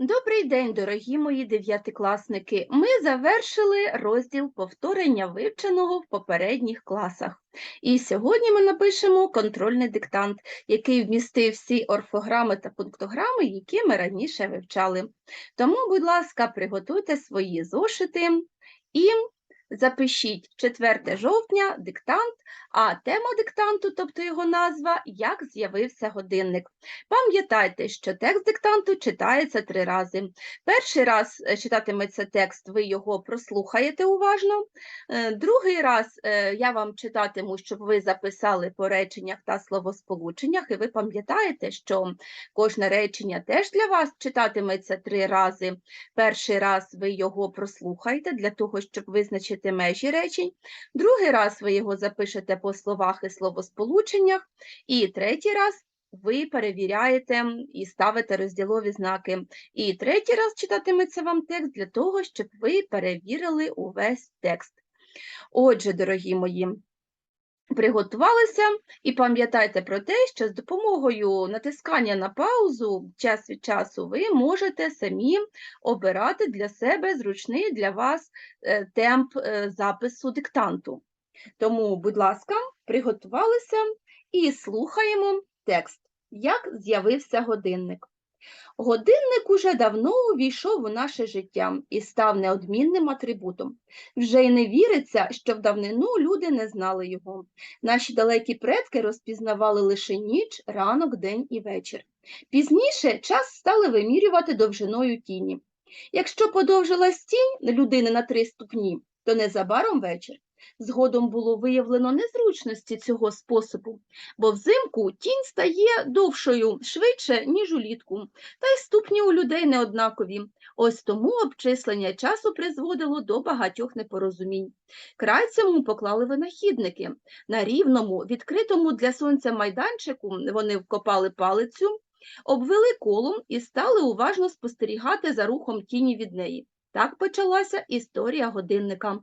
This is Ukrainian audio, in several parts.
Добрий день, дорогі мої дев'ятикласники. Ми завершили розділ повторення вивченого в попередніх класах. І сьогодні ми напишемо контрольний диктант, який вмістив всі орфограми та пунктограми, які ми раніше вивчали. Тому, будь ласка, приготуйте свої зошити і запишіть 4 жовтня диктант, а тема диктанту, тобто його назва, як з'явився годинник. Пам'ятайте, що текст диктанту читається три рази. Перший раз е, читатиметься текст, ви його прослухаєте уважно. Е, Другий раз е, я вам читатиму, щоб ви записали по реченнях та словосполученнях, і ви пам'ятаєте, що кожне речення теж для вас читатиметься три рази. Перший раз ви його прослухаєте для того, щоб визначити межі речень. Другий раз ви його запишете по словах і словосполученнях. І третій раз ви перевіряєте і ставите розділові знаки. І третій раз читатиметься вам текст для того, щоб ви перевірили увесь текст. Отже, дорогі мої, приготувалися і пам'ятайте про те, що з допомогою натискання на паузу час від часу ви можете самі обирати для себе зручний для вас е, темп е, запису диктанту. Тому, будь ласка, приготувалися і слухаємо текст. Як з'явився годинник? Годинник уже давно увійшов у наше життя і став неодмінним атрибутом. Вже й не віриться, що в давнину люди не знали його. Наші далекі предки розпізнавали лише ніч, ранок, день і вечір. Пізніше час стали вимірювати довжиною тіні. Якщо подовжилась тінь людини на три ступні, то незабаром вечір. Згодом було виявлено незручності цього способу, бо взимку тінь стає довшою швидше, ніж улітку, та й ступні у людей неоднакові. Ось тому обчислення часу призводило до багатьох непорозумінь. Край цьому поклали винахідники. На рівному, відкритому для сонця майданчику вони вкопали палицю, обвели колом і стали уважно спостерігати за рухом тіні від неї. Так почалася історія годинника.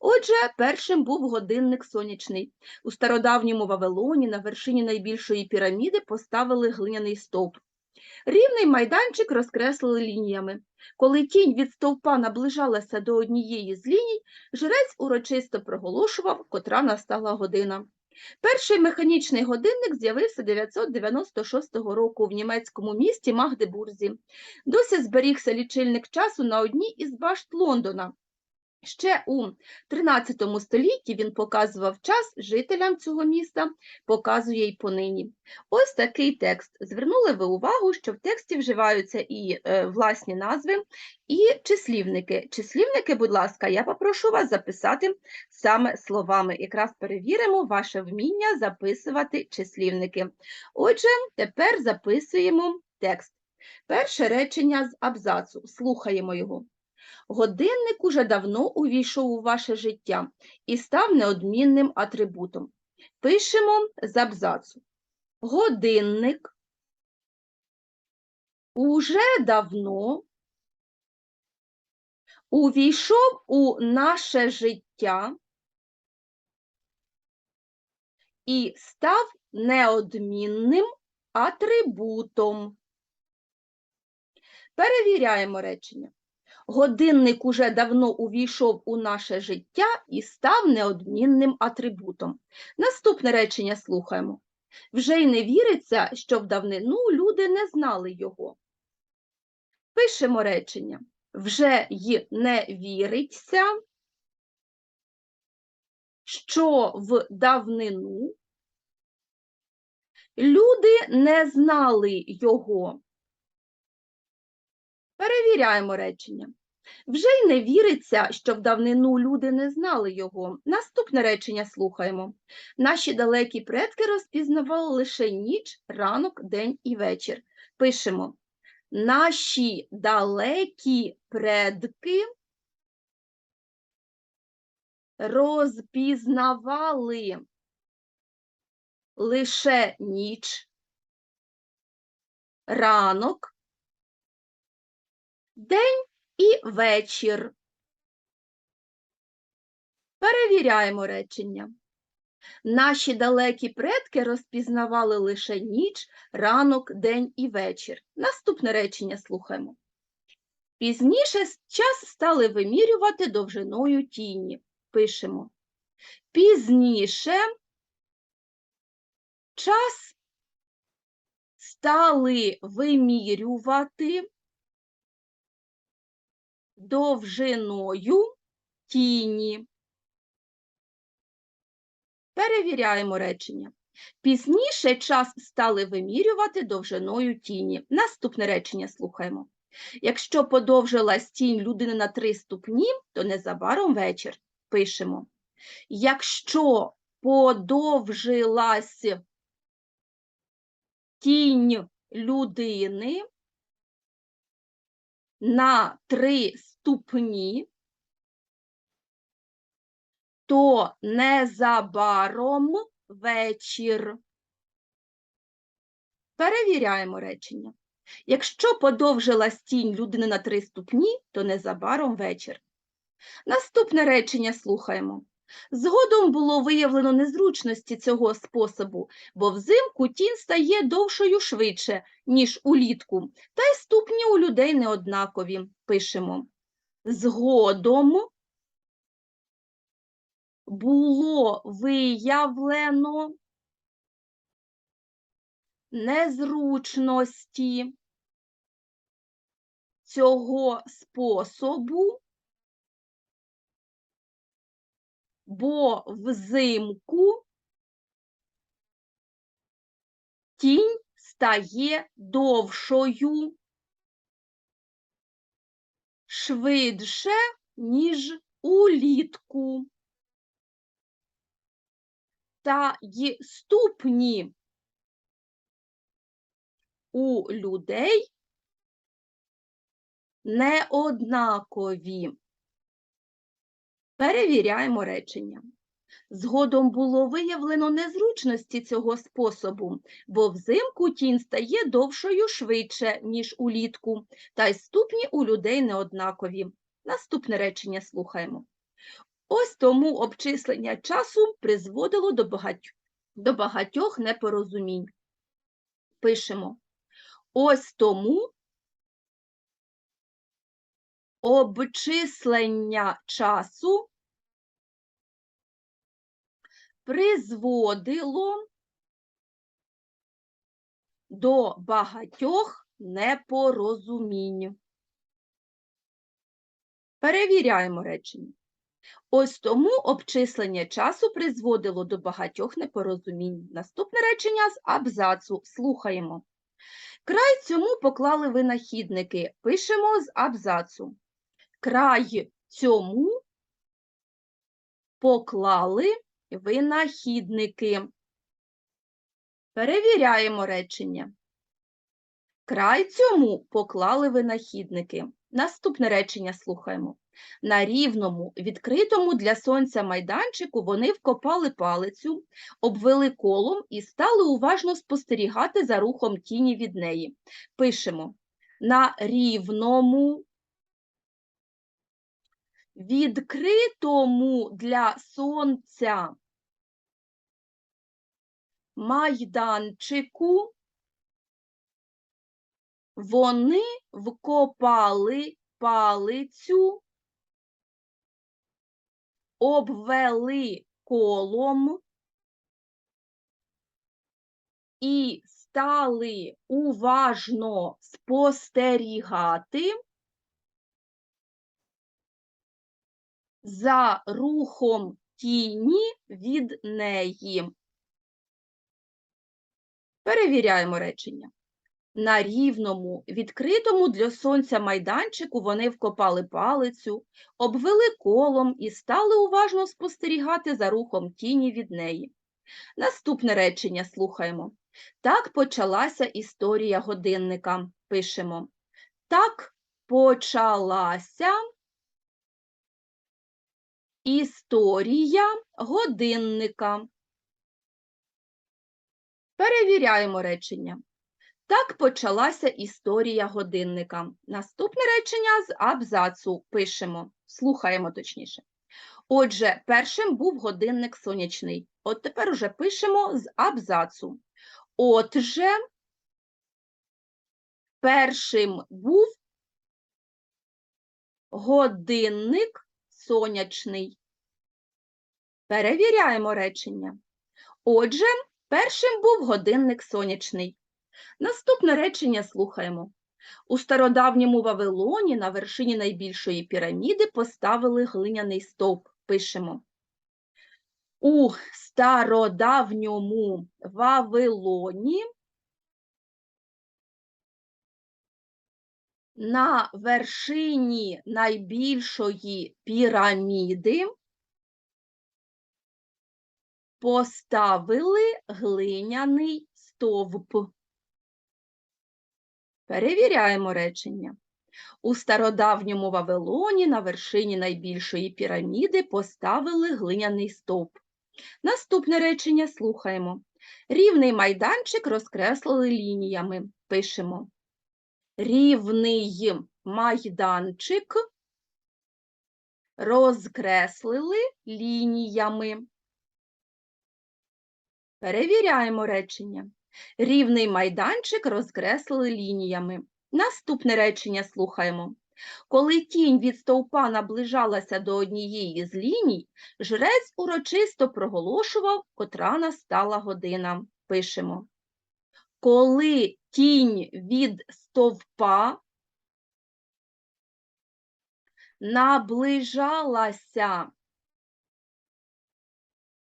Отже, першим був годинник сонячний. У стародавньому Вавилоні на вершині найбільшої піраміди поставили глиняний стовп. Рівний майданчик розкреслили лініями. Коли тінь від стовпа наближалася до однієї з ліній, жрець урочисто проголошував, котра настала година. Перший механічний годинник з'явився 996 року в німецькому місті Магдебурзі. Досі зберігся лічильник часу на одній із башт Лондона. Ще у 13 столітті він показував час жителям цього міста, показує й понині. Ось такий текст. Звернули ви увагу, що в тексті вживаються і е, власні назви, і числівники. Числівники, будь ласка, я попрошу вас записати саме словами. Якраз перевіримо ваше вміння записувати числівники. Отже, тепер записуємо текст. Перше речення з абзацу. Слухаємо його. Годинник уже давно увійшов у ваше життя і став неодмінним атрибутом. Пишемо з абзацу. Годинник уже давно увійшов у наше життя і став неодмінним атрибутом. Перевіряємо речення. Годинник уже давно увійшов у наше життя і став неодмінним атрибутом. Наступне речення слухаємо. Вже й не віриться, що в давнину люди не знали його. Пишемо речення. Вже й не віриться, що в давнину люди не знали його. Перевіряємо речення. Вже й не віриться, що в давнину люди не знали його. Наступне речення слухаємо. Наші далекі предки розпізнавали лише ніч, ранок, день і вечір. Пишемо. Наші далекі предки розпізнавали лише ніч, ранок, день і вечір. Перевіряємо речення. Наші далекі предки розпізнавали лише ніч, ранок, день і вечір. Наступне речення слухаємо. Пізніше час стали вимірювати довжиною тіні. Пишемо. Пізніше час стали вимірювати довжиною тіні. Перевіряємо речення. Пізніше час стали вимірювати довжиною тіні. Наступне речення слухаємо. Якщо подовжилась тінь людини на 3 ступні, то незабаром вечір. Пишемо. Якщо подовжилась тінь людини на 3 ступні, то незабаром вечір. Перевіряємо речення. Якщо подовжилась тінь людини на 3 ступні, то незабаром вечір. Наступне речення слухаємо. Згодом було виявлено незручності цього способу, бо взимку тінь стає довшою швидше, ніж улітку, та й ступні у людей неоднакові. Пишемо. Згодом було виявлено незручності цього способу, бо взимку тінь стає довшою швидше, ніж улітку. Та й ступні у людей неоднакові. Перевіряємо речення. Згодом було виявлено незручності цього способу, бо взимку тінь стає довшою швидше, ніж улітку, та й ступні у людей неоднакові. Наступне речення слухаємо. Ось тому обчислення часу призводило до багатьох, до багатьох непорозумінь. Пишемо. Ось тому обчислення часу призводило до багатьох непорозумінь. Перевіряємо речення. Ось тому обчислення часу призводило до багатьох непорозумінь. Наступне речення з абзацу. Слухаємо. Край цьому поклали винахідники. Пишемо з абзацу. Край цьому поклали винахідники. Перевіряємо речення. Край цьому поклали винахідники. Наступне речення слухаємо. На рівному, відкритому для сонця майданчику вони вкопали палицю, обвели колом і стали уважно спостерігати за рухом тіні від неї. Пишемо на рівному, відкритому для сонця майданчику вони вкопали палицю, обвели колом. І стали уважно спостерігати за рухом тіні від неї. Перевіряємо речення. На рівному, відкритому для сонця майданчику вони вкопали палицю, обвели колом і стали уважно спостерігати за рухом тіні від неї. Наступне речення слухаємо. Так почалася історія годинника. Пишемо. Так почалася історія годинника. Перевіряємо речення. Так почалася історія годинника. Наступне речення з абзацу пишемо, слухаємо точніше. Отже, першим був годинник сонячний. От тепер уже пишемо з абзацу. Отже, першим був годинник сонячний. Перевіряємо речення. Отже, першим був годинник сонячний. Наступне речення слухаємо. У стародавньому Вавилоні на вершині найбільшої піраміди поставили глиняний стовп. Пишемо. У стародавньому Вавилоні на вершині найбільшої піраміди поставили глиняний стовп. Перевіряємо речення. У стародавньому Вавилоні на вершині найбільшої піраміди поставили глиняний стовп. Наступне речення слухаємо. Рівний майданчик розкреслили лініями. Пишемо. Рівний майданчик розкреслили лініями. Перевіряємо речення. Рівний майданчик розкреслили лініями. Наступне речення слухаємо. Коли тінь від стовпа наближалася до однієї з ліній, жрець урочисто проголошував, котра настала година. Пишемо. Коли тінь від стовпа наближалася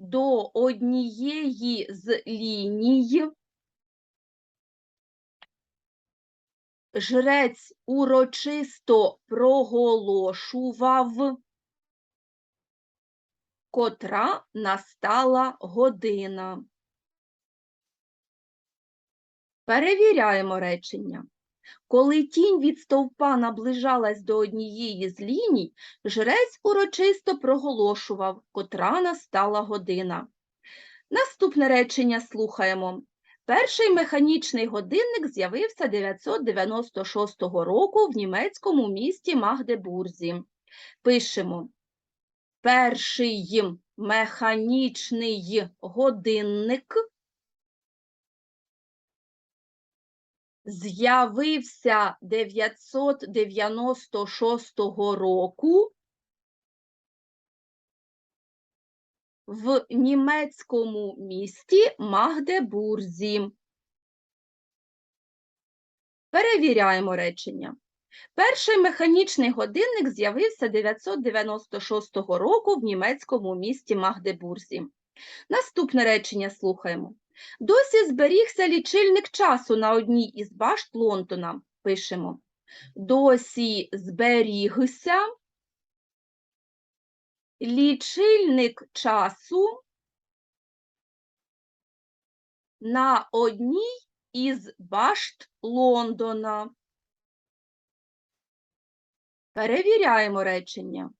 до однієї з ліній, жрець урочисто проголошував, котра настала година. Перевіряємо речення. Коли тінь від стовпа наближалась до однієї з ліній, жрець урочисто проголошував, котра настала година. Наступне речення слухаємо. Перший механічний годинник з'явився 996 року в німецькому місті Магдебурзі. Пишемо. Перший механічний годинник з'явився 996 року в німецькому місті Магдебурзі. Перевіряємо речення. Перший механічний годинник з'явився 996 року в німецькому місті Магдебурзі. Наступне речення слухаємо. Досі зберігся лічильник часу на одній із башт Лондона. Пишемо. Досі зберігся лічильник часу на одній із башт Лондона. Перевіряємо речення.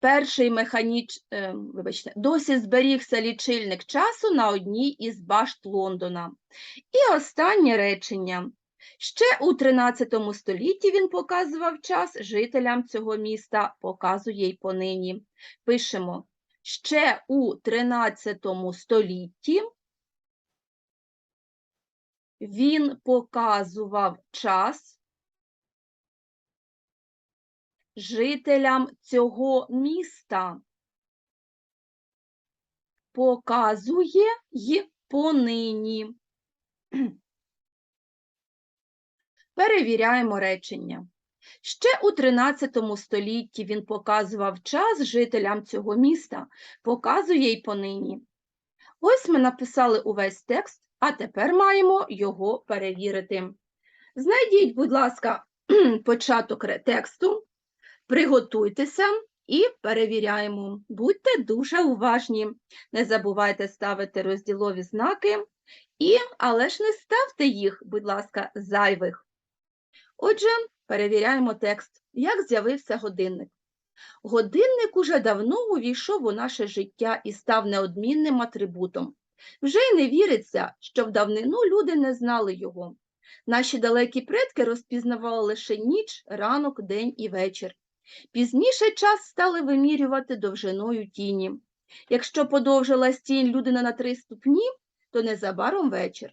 Перший механіч... е, вибачте, досі зберігся лічильник часу на одній із башт Лондона. І останнє речення. Ще у 13 столітті він показував час жителям цього міста, показує й понині. Пишемо, ще у 13 столітті він показував час жителям цього міста. Показує й понині. Перевіряємо речення. Ще у 13 столітті він показував час жителям цього міста, показує й понині. Ось ми написали увесь текст, а тепер маємо його перевірити. Знайдіть, будь ласка, початок тексту, приготуйтеся і перевіряємо. Будьте дуже уважні. Не забувайте ставити розділові знаки, і, але ж не ставте їх, будь ласка, зайвих. Отже, перевіряємо текст. Як з'явився годинник? Годинник уже давно увійшов у наше життя і став неодмінним атрибутом. Вже й не віриться, що в давнину люди не знали його. Наші далекі предки розпізнавали лише ніч, ранок, день і вечір. Пізніше час стали вимірювати довжиною тіні. Якщо подовжилась тінь людина на три ступні, то незабаром вечір.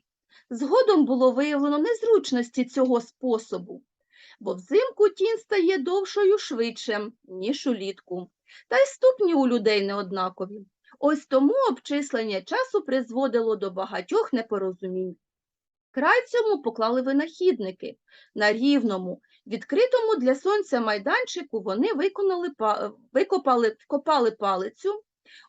Згодом було виявлено незручності цього способу. бо взимку тінь стає довшою швидше, ніж улітку. Та й ступні у людей не однакові. Ось тому обчислення часу призводило до багатьох непорозумінь. Край цьому поклали винахідники. На рівному, відкритому для сонця майданчику вони виконали, викопали, вкопали палицю,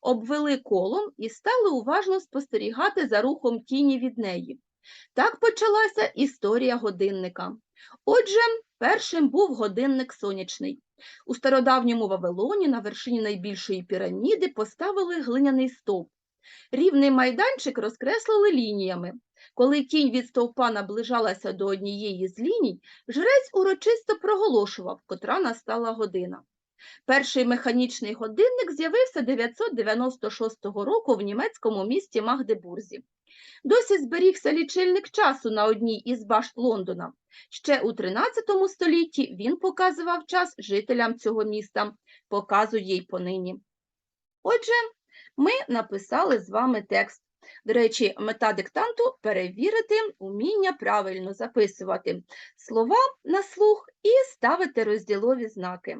обвели колом і стали уважно спостерігати за рухом тіні від неї. Так почалася історія годинника. Отже, першим був годинник сонячний. У стародавньому Вавилоні на вершині найбільшої піраміди поставили глиняний стовп. Рівний майданчик розкреслили лініями. Коли тінь від стовпа наближалася до однієї з ліній, жрець урочисто проголошував, котра настала година. Перший механічний годинник з'явився 996 року в німецькому місті Магдебурзі. Досі зберігся лічильник часу на одній із башт Лондона. Ще у 13 столітті він показував час жителям цього міста, показує й понині. Отже, ми написали з вами текст. До речі, мета диктанту перевірити уміння правильно записувати слова на слух і ставити розділові знаки.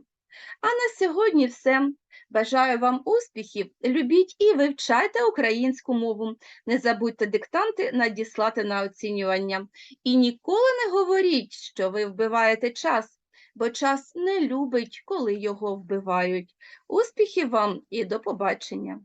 А на сьогодні все. Бажаю вам успіхів, любіть і вивчайте українську мову. Не забудьте диктанти надіслати на оцінювання. І ніколи не говоріть, що ви вбиваєте час, бо час не любить, коли його вбивають. Успіхів вам і до побачення!